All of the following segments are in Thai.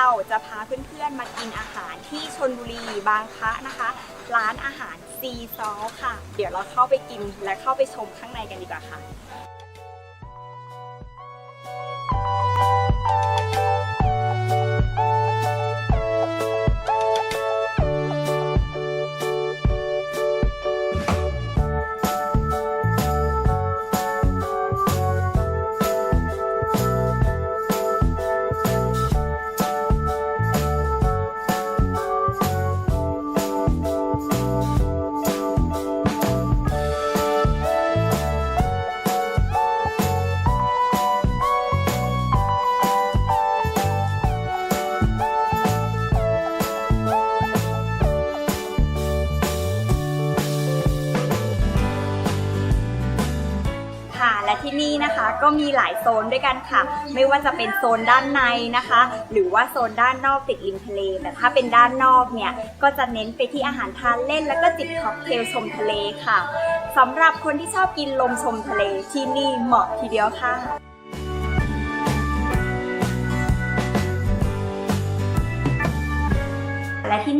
เราจะพาเพื่อนๆมากินอาหารที่ชนบุรีบางพระนะคะ ร้านอาหารซีซอค่ะ เดี๋ยวเราเข้าไปกินและเข้าไปชมข้างในกันดีกว่าค่ะ นี่นะคะ ก็มีหลายโซนด้วยกันค่ะ ไม่ว่าจะเป็นโซนด้านในนะคะ หรือว่าโซนด้านนอกติดริมทะเล แต่ถ้าเป็นด้านนอกเนี่ยก็จะเน้นไปที่อาหารทานเล่น แล้วก็จิบค็อกเทลชมทะเลค่ะสำหรับคนที่ชอบกินลมชมทะเลที่นี่เหมาะทีเดียวค่ะ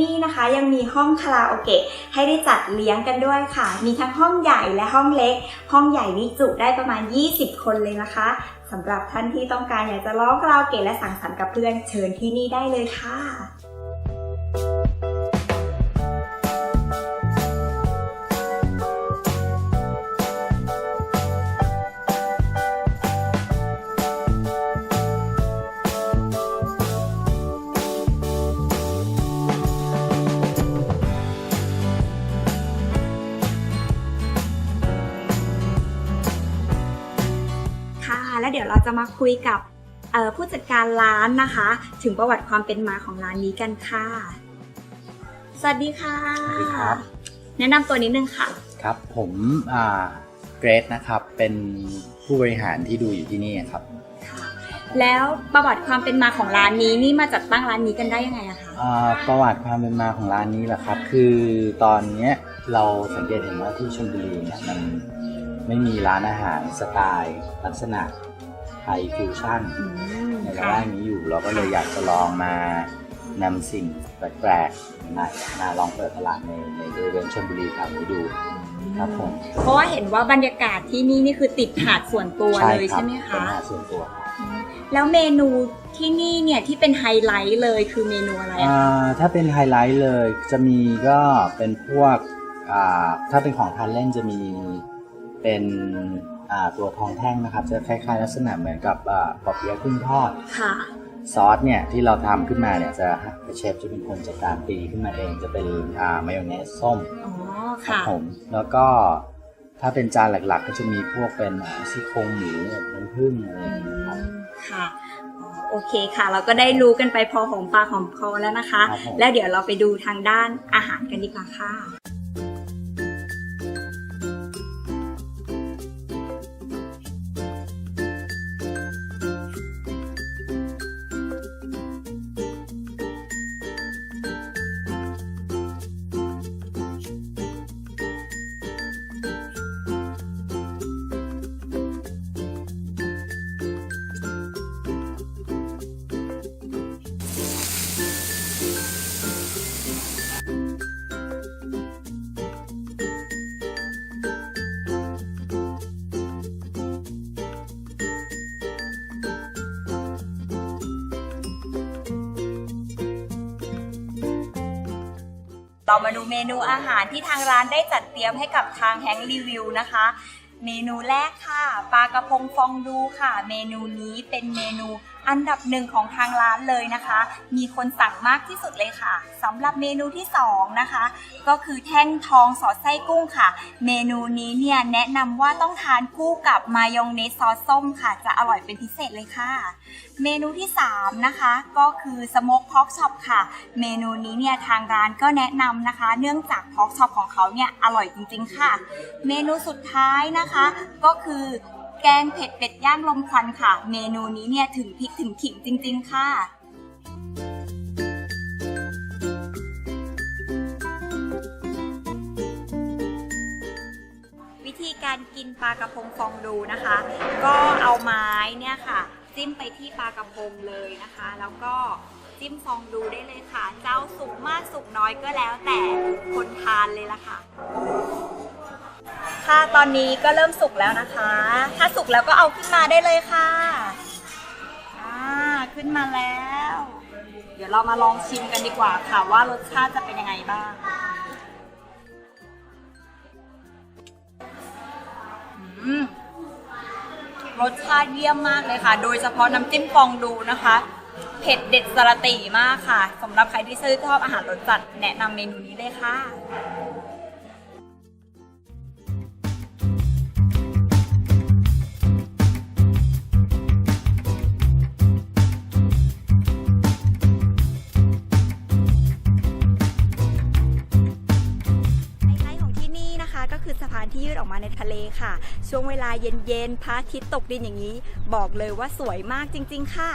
นี่นะคะ ยังมีห้องคาราโอเกะให้ได้จัดเลี้ยงกันด้วยค่ะ มีทั้งห้องใหญ่และห้องเล็ก ห้องใหญ่นี่จุได้ประมาณ 20 คนเลยนะคะสำหรับท่านที่ต้องการอยากจะร้องคาราโอเกะและสังสรรค์กับเพื่อนเชิญที่นี่ได้เลยค่ะ แล้วเดี๋ยวเราจะมาคุยกับเอ่อผู้จัดการร้านนะคะ ถึงประวัติความเป็นมาของร้านนี้กันค่ะ สวัสดีค่ะ สวัสดีครับ แนะนำตัวนิดนึงค่ะ ครับผมอ่าเกรดนะครับ เป็นผู้บริหารที่ดูอยู่ที่นี่ครับค่ะแล้วประวัติความเป็นมาของร้านนี้นี่มาจัดตั้งร้านนี้กันได้ยังไงอะคะอ่าประวัติความเป็นมาของร้านนี้แหละครับ คือตอนเนี้ยเราสังเกตเห็นว่าที่ชลบุรีเนี่ยมันไม่มีร้านอาหารสไตล์ ลักษณะไท ยฟิวชั่นอืมในละค่ะแวกนี้อยู่เราก็เลยอยากจะลองมานำสิ่งแปลกๆใหม่ๆมาลองเปิดตลาดในในบริเวณชลบุรีแถวนี้ดูครับผมเพราะว่าเห็นว่าบรรยากาศที่นี่นี่คือติดหาดส่วนตัวเลยรับใช่ไหมเป็นคะอาหารส่วนตัวครับแล้วเมนูที่นี่เนี่ยที่เป็นไฮไลท์เลยคือเมนูอะไรอะอ่คะาถ้าเป็นไฮไลท์เลยจะมีก็เป็นพวกอ่าถ้าเป็นของทานเล่นจะมีเป็นอ่า ตัวทองแท่งนะครับ จะคล้ายๆ ลักษณะเหมือนกับอ่าปอเปี๊ยะกุ้งทอดค่ะซอสเนี่ยที่เราทำขึ้นมาเนี่ยจะเชฟจะเป็นคนจัดการตีขึ้นมาเองจะเป็นอ่ามายองเนสส้มอ๋อครับค่ะผมแล้วก็ถ้าเป็นจานหลักๆ ก็จะมีพวกเป็นอ่าซี่โครงหมูแบบน้ำผึ้งอะไรอย่างเงี้ยครับค่ะอ๋อโอเคค่ะ เราก็ได้รู้กันไปพอหอมปากหอมคอแล้วนะคะครับผมแล้วเดี๋ยวเราไปดูทางด้านอาหารกันดีกว่าค่ะ เรามาดูเมนูอาหารที่ทางร้านได้จัดเตรียมให้กับทางแฮงรีวิวนะคะ เมนูแรกค่ะ ปลากระพงฟองดูค่ะ เมนูนี้เป็นเมนู อันดับหนึ่งของทางร้านเลยนะคะ มีคนสั่งมากที่สุดเลยค่ะสำหรับเมนูที่สองนะคะ ก็คือแท่งทองสอดไส้กุ้งค่ะ เมนูนี้เนี่ยแนะนำว่าต้องทานคู่กับมายองเนสซอสส้มค่ะ จะอร่อยเป็นพิเศษเลยค่ะ เมนูที่3นะคะก็คือสโมกพอกช็อปค่ะ เมนูนี้เนี่ยทางร้านก็แนะนำนะคะ เนื่องจากพอกช็อปของเขาเนี่ยอร่อยจริงๆค่ะ เมนูสุดท้ายนะคะ ก็คือ แกงเผ็ดเป็ดย่างลมควันค่ะ เมนูนี้เนี่ยถึงพริกถึงขิงจริง ๆ ค่ะ วิธีการกินปลากระพงฟองดูนะคะ ก็เอาไม้เนี่ยค่ะ จิ้มไปที่ปลากระพงเลยนะคะ แล้วก็จิ้มฟองดูได้เลยค่ะ เจ้าสุกมากสุกน้อยก็แล้วแต่คนทานเลยล่ะค่ะ ค่ะ ตอนนี้ก็เริ่มสุกแล้วนะคะ ถ้าสุกแล้วก็เอาขึ้นมาได้เลยค่ะอ่าขึ้นมาแล้ว เดี๋ยวเรามาลองชิมกันดีกว่าค่ะว่ารสชาติจะเป็นยังไงบ้างรสชาติเยี่ยมมากเลยค่ะ โดยเฉพาะน้ำจิ้มฟองดูนะคะ เผ็ดเด็ดสระตีมากค่ะสำหรับใครที่ซื้อชอบอาหารรสจัดแนะนำเมนูนี้เลยค่ะ ที่ยืดออกมาในทะเลค่ะ ช่วงเวลาเย็นๆพระอาทิตย์ตกดินอย่างนี้ บอกเลยว่าสวยมากจริง ๆ ค่ะ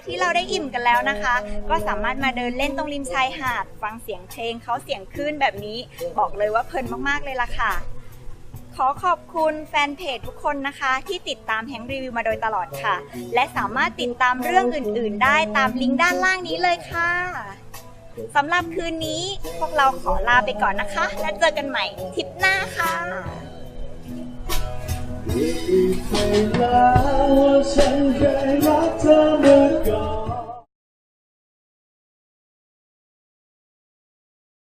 จากที่เราได้อิ่มกันแล้วนะคะ ก็สามารถมาเดินเล่นตรงริมชายหาด ฟังเสียงเพลงเขาเสียงคลื่นแบบนี้ บอกเลยว่าเพลินมากๆเลยล่ะค่ะ ขอขอบคุณแฟนเพจทุกคนนะคะ ที่ติดตามแฮงรีวิวมาโดยตลอดค่ะ และสามารถติดตามเรื่องอื่น ๆ ได้ตามลิงก์ด้านล่างนี้เลยค่ะสำหรับคืนนี้พวกเราขอลาไปก่อนนะคะ แล้วเจอกันใหม่ทริปหน้าค่ะ อีกไม่แล้วว่าฉั